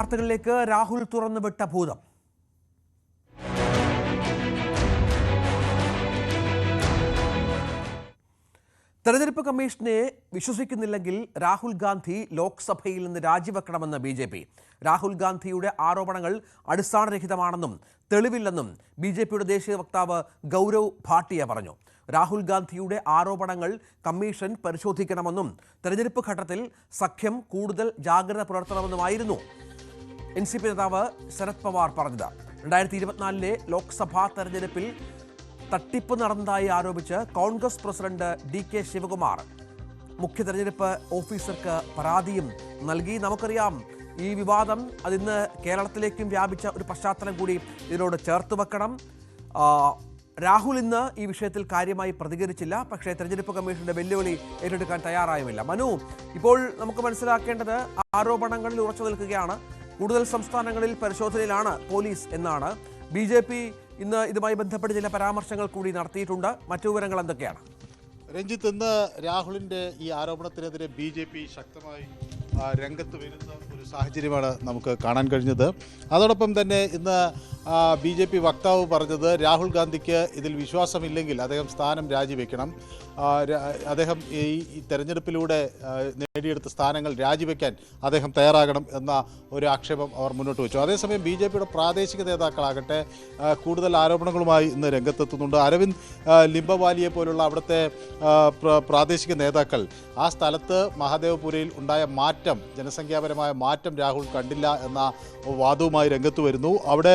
വാർത്തകളിലേക്ക് രാഹുൽ തുറന്നുവിട്ട ഭൂതം. തെരഞ്ഞെടുപ്പ് കമ്മീഷനെ വിശ്വസിക്കുന്നില്ലെങ്കിൽ രാഹുൽ ഗാന്ധി ലോക്സഭയിൽ നിന്ന് രാജിവെക്കണമെന്ന് ബി ജെ പി. രാഹുൽ ഗാന്ധിയുടെ ആരോപണങ്ങൾ അടിസ്ഥാനരഹിതമാണെന്നും തെളിവില്ലെന്നും ബി ജെ പിയുടെ ദേശീയ വക്താവ് ഗൗരവ് ഭാട്ടിയ പറഞ്ഞു. രാഹുൽ ഗാന്ധിയുടെ ആരോപണങ്ങൾ കമ്മീഷൻ പരിശോധിക്കണമെന്നും തെരഞ്ഞെടുപ്പ് ഘട്ടത്തിൽ സഖ്യം കൂടുതൽ ജാഗ്രത പുലർത്തണമെന്നുമായിരുന്നു എൻ സി പി നേതാവ് ശരത് പവാർ പറഞ്ഞത്. രണ്ടായിരത്തി ഇരുപത്തിനാലിലെ ലോക്സഭാ തെരഞ്ഞെടുപ്പിൽ തട്ടിപ്പ് നടന്നതായി ആരോപിച്ച് Congress president D K Shivakumar മുഖ്യ തെരഞ്ഞെടുപ്പ് ഓഫീസർക്ക് പരാതിയും നൽകി. നമുക്കറിയാം ഈ വിവാദം അതിന്ന് കേരളത്തിലേക്കും വ്യാപിച്ച ഒരു പശ്ചാത്തലം കൂടി ഇതിനോട് ചേർത്ത് വെക്കണം. രാഹുൽ ഇന്ന് ഈ വിഷയത്തിൽ കാര്യമായി പ്രതികരിച്ചില്ല. പക്ഷേ തെരഞ്ഞെടുപ്പ് കമ്മീഷന്റെ വെല്ലുവിളി ഏറ്റെടുക്കാൻ തയ്യാറായുമില്ല. മനു ഇപ്പോൾ നമുക്ക് മനസ്സിലാക്കേണ്ടത് ആരോപണങ്ങളിൽ ഉറച്ചു നിൽക്കുകയാണ്. കൂടുതൽ സംസ്ഥാനങ്ങളിൽ പരിശോധനയിലാണ് പോലീസ് എന്നാണ് ബി ജെ പി ഇന്ന് ഇതുമായി ബന്ധപ്പെട്ട് ചില പരാമർശങ്ങൾ കൂടി നടത്തിയിട്ടുണ്ട്. മറ്റു വിവരങ്ങൾ എന്തൊക്കെയാണ്? രഞ്ജിത്ത് ഇന്ന് രാഹുലിന്റെ ഈ ആരോപണത്തിനെതിരെ ബി ജെ പി ശക്തമായി രംഗത്ത് വരുന്ന ഒരു സാഹചര്യമാണ് നമുക്ക് കാണാൻ കഴിഞ്ഞത്. അതോടൊപ്പം തന്നെ ഇന്ന് ബി ജെ പി വക്താവ് പറഞ്ഞത് രാഹുൽ ഗാന്ധിക്ക് ഇതിൽ വിശ്വാസമില്ലെങ്കിൽ അദ്ദേഹം സ്ഥാനം രാജിവെക്കണം. അദ്ദേഹം ഈ തെരഞ്ഞെടുപ്പിലൂടെ നേടിയെടുത്ത സ്ഥാനങ്ങൾ രാജിവെക്കാൻ അദ്ദേഹം തയ്യാറാകണം എന്ന ഒരു ആക്ഷേപം അവർ മുന്നോട്ട് വെച്ചു. അതേസമയം ബി ജെ പിയുടെ പ്രാദേശിക നേതാക്കളാകട്ടെ കൂടുതൽ ആരോപണങ്ങളുമായി ഇന്ന് രംഗത്തെത്തുന്നുണ്ട്. അരവിന്ദ് ലിംബവാലിയെ പോലുള്ള അവിടുത്തെ പ്രാദേശിക നേതാക്കൾ ആ സ്ഥലത്ത് മഹാദേവപുരയിൽ ഉണ്ടായ മാറ്റം ജനസംഖ്യാപരമായ മാറ്റം രാഹുൽ കണ്ടില്ല എന്ന വാദവുമായി രംഗത്ത് വരുന്നു. അവിടെ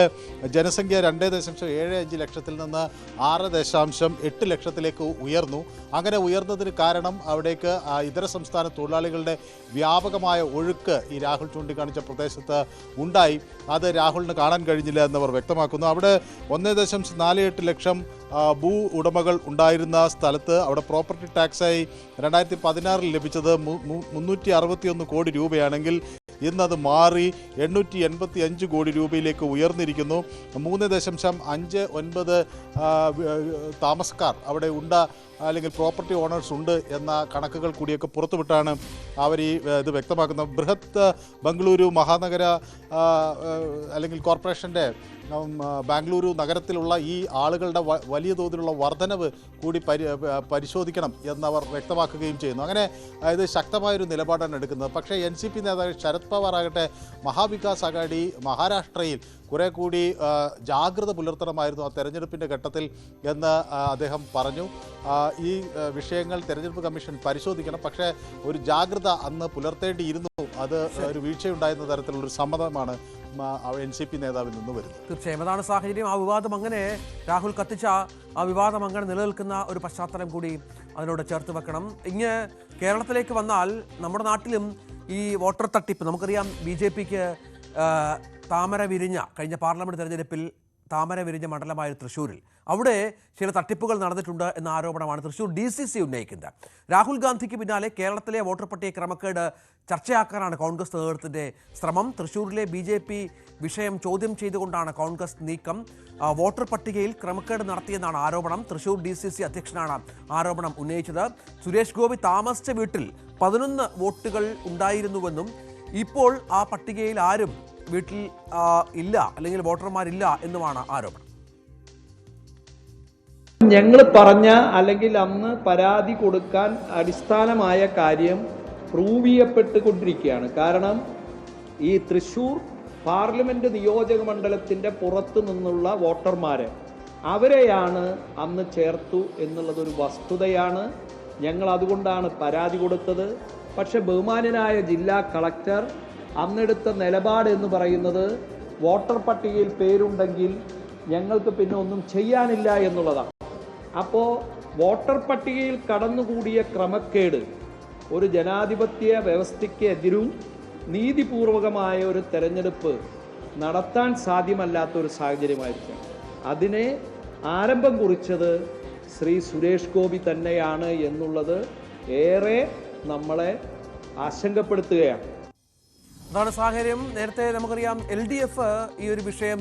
ജനസംഖ്യ രണ്ട് ദശാംശം ഏഴ് അഞ്ച് ലക്ഷത്തിൽ നിന്ന് ആറ് ദശാംശം എട്ട് ലക്ഷത്തിലേക്ക് ഉയർന്നു. അങ്ങനെ ഉയർന്നതിന് കാരണം അവിടേക്ക് ഇതര സംസ്ഥാന തൊഴിലാളികളുടെ വ്യാപകമായ ഒഴുക്ക് ഈ രാഹുൽ ചൂണ്ടിക്കാണിച്ച പ്രദേശത്ത് ഉണ്ടായി. അത് രാഹുലിന് കാണാൻ കഴിഞ്ഞില്ല എന്നവർ വ്യക്തമാക്കുന്നു. അവിടെ ഒന്ന് ദശാംശം നാല് എട്ട് ലക്ഷം ഭൂ ഉടമകൾ ഉണ്ടായിരുന്ന സ്ഥലത്ത് അവിടെ പ്രോപ്പർട്ടി ടാക്സായി രണ്ടായിരത്തി പതിനാറിൽ ലഭിച്ചത് മുന്നൂറ്റി അറുപത്തിയൊന്ന് കോടി രൂപയാണെങ്കിൽ ഇന്നത് മാറി എണ്ണൂറ്റി എൺപത്തി അഞ്ച് കോടി രൂപയിലേക്ക് ഉയർന്നിരിക്കുന്നു. മൂന്ന് ദശാംശം അഞ്ച് ഒൻപത് താമസക്കാർ അവിടെ ഉണ്ട് അല്ലെങ്കിൽ പ്രോപ്പർട്ടി ഓണേഴ്സ് ഉണ്ട് എന്ന കണക്കുകൾ കൂടിയൊക്കെ പുറത്തുവിട്ടാണ് അവർ ഈ ഇത് വ്യക്തമാക്കുന്നത്. ബൃഹത്ത് ബംഗളൂരു മഹാനഗര അല്ലെങ്കിൽ കോർപ്പറേഷന്റെ ബാംഗ്ലൂരു നഗരത്തിലുള്ള ഈ ആളുകളുടെ വലിയ തോതിലുള്ള വർധനവ് കൂടി പരി പരിശോധിക്കണം എന്നവർ വ്യക്തമാക്കുകയും ചെയ്യുന്നു. അങ്ങനെ ഇത് ശക്തമായൊരു നിലപാടാണ് എടുക്കുന്നത്. പക്ഷേ എൻ സി പി നേതാവ് ശരത് പവാർ ആകട്ടെ മഹാവികാസ് അഘാടി മഹാരാഷ്ട്രയിൽ കുറെ കൂടി ജാഗ്രത പുലർത്തണമായിരുന്നു ആ തെരഞ്ഞെടുപ്പിന്റെ ഘട്ടത്തിൽ എന്ന് അദ്ദേഹം പറഞ്ഞു. ഈ വിഷയങ്ങൾ തെരഞ്ഞെടുപ്പ് കമ്മീഷൻ പരിശോധിക്കണം. പക്ഷേ ഒരു ജാഗ്രത അന്ന് പുലർത്തേണ്ടിയിരുന്നു. അത് ഒരു വീഴ്ചയുണ്ടായിരുന്ന തരത്തിലുള്ള ഒരു സമ്മതമാണ് എൻ സി പി നേതാവിൽ നിന്ന് വരുന്നത്. തീർച്ചയായും. അതാണ് സാഹചര്യം. ആ വിവാദം അങ്ങനെ രാഹുൽ കത്തിച്ച ആ വിവാദം അങ്ങനെ നിലനിൽക്കുന്ന ഒരു പശ്ചാത്തലം കൂടി അതിനോട് ചേർത്ത് വെക്കണം. ഇങ്ങ് കേരളത്തിലേക്ക് വന്നാൽ നമ്മുടെ നാട്ടിലും ഈ വോട്ടർ തട്ടിപ്പ് നമുക്കറിയാം ബി ജെ പിക്ക് താമര വിരിഞ്ഞ കഴിഞ്ഞ പാർലമെന്റ് തെരഞ്ഞെടുപ്പിൽ താമര വിരിഞ്ഞ മണ്ഡലമായ തൃശ്ശൂരിൽ. അവിടെ ചില തട്ടിപ്പുകൾ നടന്നിട്ടുണ്ട് എന്ന ആരോപണമാണ് തൃശ്ശൂർ ഡി സി സി ഉന്നയിക്കുന്നത്. രാഹുൽ ഗാന്ധിക്ക് പിന്നാലെ കേരളത്തിലെ വോട്ടർ പട്ടിക ക്രമക്കേട് ചർച്ചയാക്കാനാണ് കോൺഗ്രസ് നേതൃത്വത്തിന്റെ ശ്രമം. തൃശ്ശൂരിലെ ബി ജെ പി വിഷയം ചോദ്യം ചെയ്തുകൊണ്ടാണ് കോൺഗ്രസ് നീക്കം. വോട്ടർ പട്ടികയിൽ ക്രമക്കേട് നടത്തിയെന്നാണ് ആരോപണം. തൃശ്ശൂർ ഡി സി സി അധ്യക്ഷനാണ് ആരോപണം ഉന്നയിച്ചത്. സുരേഷ് ഗോപി താമസിച്ച വീട്ടിൽ പതിനൊന്ന് വോട്ടുകൾ ഉണ്ടായിരുന്നുവെന്നും ഇപ്പോൾ ആ പട്ടികയിൽ ആരും വീട്ടിൽ ഇല്ല അല്ലെങ്കിൽ വോട്ടർമാരില്ല എന്നുമാണ് ആരോപണം. ഞങ്ങൾ പറഞ്ഞ അല്ലെങ്കിൽ അന്ന് പരാതി കൊടുക്കാൻ അടിസ്ഥാനമായ കാര്യം പ്രൂവ് ചെയ്യപ്പെട്ടുകൊണ്ടിരിക്കുകയാണ്. കാരണം ഈ തൃശൂർ പാർലമെന്റ് നിയോജക മണ്ഡലത്തിന്റെ പുറത്തു നിന്നുള്ള വോട്ടർമാരെ അവരെയാണ് അന്ന് ചേർത്തു എന്നുള്ളതൊരു വസ്തുതയാണ്. ഞങ്ങൾ അതുകൊണ്ടാണ് പരാതി കൊടുത്തത്. പക്ഷെ ബഹുമാനനായ ജില്ലാ കളക്ടർ അന്നെടുത്ത നിലപാട് എന്ന് പറയുന്നത് വോട്ടർ പട്ടികയിൽ പേരുണ്ടെങ്കിൽ ഞങ്ങൾക്ക് പിന്നെ ഒന്നും ചെയ്യാനില്ല എന്നുള്ളതാണ്. അപ്പോൾ വോട്ടർ പട്ടികയിൽ കടന്നുകൂടിയ ക്രമക്കേട് ഒരു ജനാധിപത്യ വ്യവസ്ഥയ്ക്ക് എതിരും നീതിപൂർവകമായ ഒരു തെരഞ്ഞെടുപ്പ് നടത്താൻ സാധ്യമല്ലാത്ത ഒരു സാഹചര്യമായിരിക്കും. അതിനെ ആരംഭം കുറിച്ചത് ശ്രീ സുരേഷ് ഗോപി തന്നെയാണ് എന്നുള്ളത് ഏറെ നമ്മളെ ആശങ്കപ്പെടുത്തുകയാണ്. അതാണ് സാഹചര്യം. നേരത്തെ നമുക്കറിയാം എൽ ഡി എഫ് ഈ ഒരു വിഷയം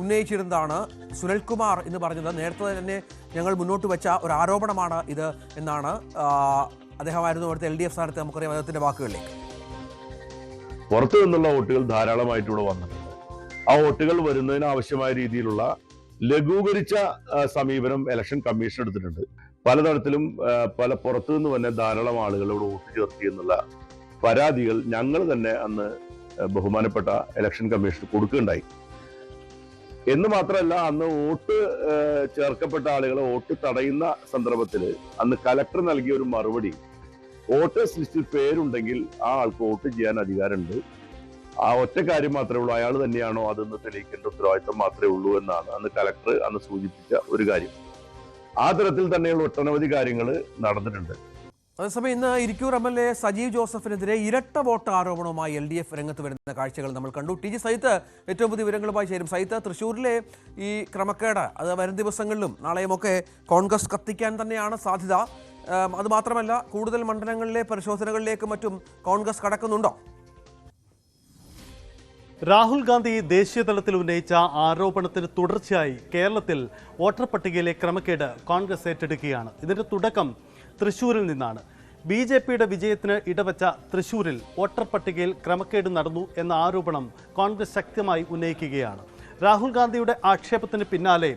ഉന്നയിച്ചിരുന്നതാണ്. സുനിൽകുമാർ എന്ന് പറഞ്ഞത് നേരത്തെ തന്നെ ഞങ്ങൾ മുന്നോട്ട് വെച്ച ഒരു ആരോപണമാണ് ഇത് എന്നാണ് അദ്ദേഹമായിരുന്നു അവിടുത്തെ എൽ ഡി എഫ് സ്ഥാനത്ത് നമുക്കറിയാം അദ്ദേഹത്തിന്റെ വാക്കുകളിലേക്ക്. പുറത്തു നിന്നുള്ള വോട്ടുകൾ ധാരാളമായിട്ട് ഇവിടെ വന്നിട്ടുണ്ട്. ആ വോട്ടുകൾ വരുന്നതിന് ആവശ്യമായ രീതിയിലുള്ള ലഘൂകരിച്ച സമീപനം ഇലക്ഷൻ കമ്മീഷൻ എടുത്തിട്ടുണ്ട്. പലതരത്തിലും പല പുറത്തു നിന്ന് തന്നെ ധാരാളം ആളുകളോട് വോട്ട് ചേർത്തി എന്നുള്ള പരാതികൾ ഞങ്ങൾ തന്നെ അന്ന് ബഹുമാനപ്പെട്ട ഇലക്ഷൻ കമ്മീഷൻ കൊടുക്കുകയുണ്ടായി. എന്ന് മാത്രമല്ല അന്ന് വോട്ട് ചേർക്കപ്പെട്ട ആളുകളെ വോട്ട് തടയുന്ന സന്ദർഭത്തിൽ അന്ന് കലക്ടർ നൽകിയ ഒരു മറുപടി വോട്ടേഴ്സ് ലിസ്റ്റിൽ പേരുണ്ടെങ്കിൽ ആ ആൾക്ക് വോട്ട് ചെയ്യാൻ അധികാരമുണ്ട്. ആ ഒറ്റ കാര്യം മാത്രമേ ഉള്ളൂ അയാൾ തന്നെയാണോ അതെന്ന് തെളിയിക്കേണ്ട ഉത്തരവാദിത്തം മാത്രമേ ഉള്ളൂ എന്നാണ് അന്ന് കലക്ടർ അന്ന് സൂചിപ്പിച്ച ഒരു കാര്യം. ആ തരത്തിൽ തന്നെയുള്ള ഒട്ടനവധി കാര്യങ്ങൾ നടന്നിട്ടുണ്ട്. അതേസമയം ഇന്ന് Irikkur M L A Sajeev ജോസഫിനെതിരെ ഇരട്ട വോട്ട് ആരോപണവുമായി എൽ ഡി എഫ് രംഗത്ത് വരുന്ന കാഴ്ചകൾ നമ്മൾ കണ്ടു. ടി ജി സൈത്ത് ഏറ്റവും പുതിയ വിവരങ്ങളുമായി ചേരും. സൈത്ത് തൃശ്ശൂരിലെ ഈ ക്രമക്കേട് അത് വരും ദിവസങ്ങളിലും നാളെയുമൊക്കെ കോൺഗ്രസ് കത്തിക്കാൻ തന്നെയാണ് സാധ്യത. അതുമാത്രമല്ല കൂടുതൽ മണ്ഡലങ്ങളിലെ പരിശോധനകളിലേക്കും മറ്റും കോൺഗ്രസ് കടക്കുന്നുണ്ടോ? രാഹുൽ ഗാന്ധി ദേശീയ തലത്തിൽ ഉന്നയിച്ച ആരോപണത്തിന് തുടർച്ചയായി കേരളത്തിൽ വോട്ടർ പട്ടികയിലെ ക്രമക്കേട് കോൺഗ്രസ് ഏറ്റെടുക്കുകയാണ്. ഇതിന്റെ തുടക്കം തൃശൂരിൽ നിന്നാണ്. ബി ജെ പിയുടെ വിജയത്തിന് ഇടവച്ച തൃശൂരിൽ വോട്ടർ പട്ടികയിൽ ക്രമക്കേട് നടന്നു എന്ന ആരോപണം കോൺഗ്രസ് ശക്തമായി ഉന്നയിക്കുകയാണ്. രാഹുൽ ഗാന്ധിയുടെ ആക്ഷേപത്തിന് പിന്നാലെ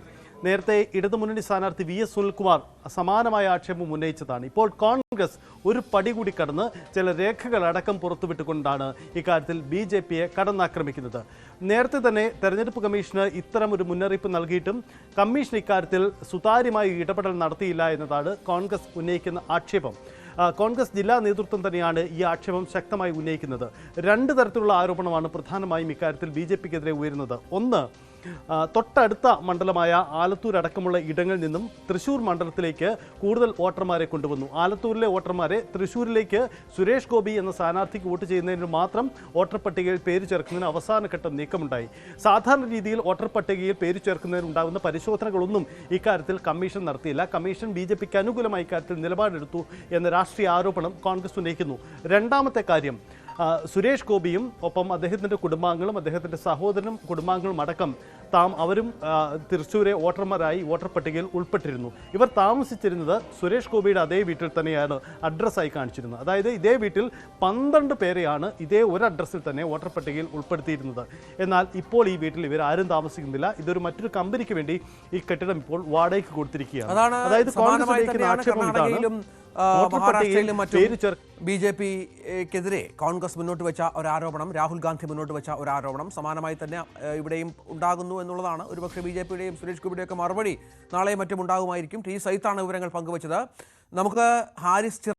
നേരത്തെ ഇടതുമുന്നണി സ്ഥാനാർത്ഥി വി എസ് സുനിൽകുമാർ സമാനമായ ആക്ഷേപം ഉന്നയിച്ചതാണ്. ഇപ്പോൾ കോൺഗ്രസ് ഒരു പടി കൂടി കടന്ന് ചില രേഖകൾ അടക്കം പുറത്തുവിട്ടുകൊണ്ടാണ് ഇക്കാര്യത്തിൽ ബി ജെ പിയെ കടന്നാക്രമിക്കുന്നത്. നേരത്തെ തന്നെ തെരഞ്ഞെടുപ്പ് കമ്മീഷന് ഇത്തരം ഒരു മുന്നറിയിപ്പ് നൽകിയിട്ടും കമ്മീഷൻ ഇക്കാര്യത്തിൽ സുതാര്യമായി ഇടപെടൽ നടത്തിയില്ല എന്നതാണ് കോൺഗ്രസ് ഉന്നയിക്കുന്ന ആക്ഷേപം. കോൺഗ്രസ് ജില്ലാ നേതൃത്വം തന്നെയാണ് ഈ ആക്ഷേപം ശക്തമായി ഉന്നയിക്കുന്നത്. രണ്ട് തരത്തിലുള്ള ആരോപണമാണ് പ്രധാനമായും ഇക്കാര്യത്തിൽ ബി ജെ പിക്കെതിരെ ഉയരുന്നത്. ഒന്ന് തൊട്ടടുത്ത മണ്ഡലമായ ആലത്തൂർ അടക്കമുള്ള ഇടങ്ങളിൽ നിന്നും തൃശൂർ മണ്ഡലത്തിലേക്ക് കൂടുതൽ വോട്ടർമാരെ കൊണ്ടുവന്നു. ആലത്തൂരിലെ വോട്ടർമാരെ തൃശൂരിലേക്ക് സുരേഷ് ഗോപി എന്ന സ്ഥാനാർത്ഥിക്ക് വോട്ട് ചെയ്യുന്നതിന് മാത്രം വോട്ടർ പട്ടികയിൽ പേര് ചേർക്കുന്നതിന് അവസാനഘട്ട നീക്കമുണ്ടായി. സാധാരണ രീതിയിൽ വോട്ടർ പട്ടികയിൽ പേര് ചേർക്കുന്നതിന് ഉണ്ടാകുന്ന പരിശോധനകളൊന്നും ഇക്കാര്യത്തിൽ കമ്മീഷൻ നടത്തിയില്ല. കമ്മീഷൻ ബി ജെ പിക്ക് അനുകൂലമായി ഇക്കാര്യത്തിൽ നിലപാടെടുത്തു എന്ന രാഷ്ട്രീയ ആരോപണം കോൺഗ്രസ് ഉന്നയിക്കുന്നു. രണ്ടാമത്തെ കാര്യം സുരേഷ് ഗോപിയും ഒപ്പം അദ്ദേഹത്തിന്റെ കുടുംബാംഗങ്ങളും അദ്ദേഹത്തിന്റെ സഹോദരനും കുടുംബാംഗങ്ങളും അടക്കം താം അവരും തൃശ്ശൂരെ വോട്ടർമാരായി വോട്ടർ പട്ടികയിൽ ഉൾപ്പെട്ടിരുന്നു. ഇവർ താമസിച്ചിരുന്നത് സുരേഷ് ഗോപിയുടെ അതേ വീട്ടിൽ തന്നെയാണ് അഡ്രസ്സായി കാണിച്ചിരുന്നത്. അതായത് ഇതേ വീട്ടിൽ പന്ത്രണ്ട് പേരെയാണ് ഇതേ ഒരു അഡ്രസ്സിൽ തന്നെ വോട്ടർ പട്ടികയിൽ ഉൾപ്പെടുത്തിയിരുന്നത്. എന്നാൽ ഇപ്പോൾ ഈ വീട്ടിൽ ഇവർ ആരും താമസിക്കുന്നില്ല. ഇതൊരു മറ്റൊരു കമ്പനിക്ക് വേണ്ടി ഈ കെട്ടിടം ഇപ്പോൾ വാടകയ്ക്ക് കൊടുത്തിരിക്കുകയാണ്. അതായത് കോൺഗ്രസ് ആക്ഷേപം ഇതാണ്. മഹാരാഷ്ട്രയിലും മറ്റും ബി ജെ പിക്കെതിരെ കോൺഗ്രസ് മുന്നോട്ട് വെച്ച ഒരു ആരോപണം രാഹുൽ ഗാന്ധി മുന്നോട്ട് വെച്ച ഒരു ആരോപണം സമാനമായി തന്നെ ഇവിടെയും ഉണ്ടാകുന്നു എന്നുള്ളതാണ്. ഒരുപക്ഷെ ബി ജെ പിയുടെയും സുരേഷ് ഗോപിയുടെയും ഒക്കെ മറുപടി നാളെയും മറ്റും ഉണ്ടാകുമായിരിക്കും. ടി സൈത്താണ് വിവരങ്ങൾ പങ്കുവച്ചത്. നമുക്ക് ഹാരിസ്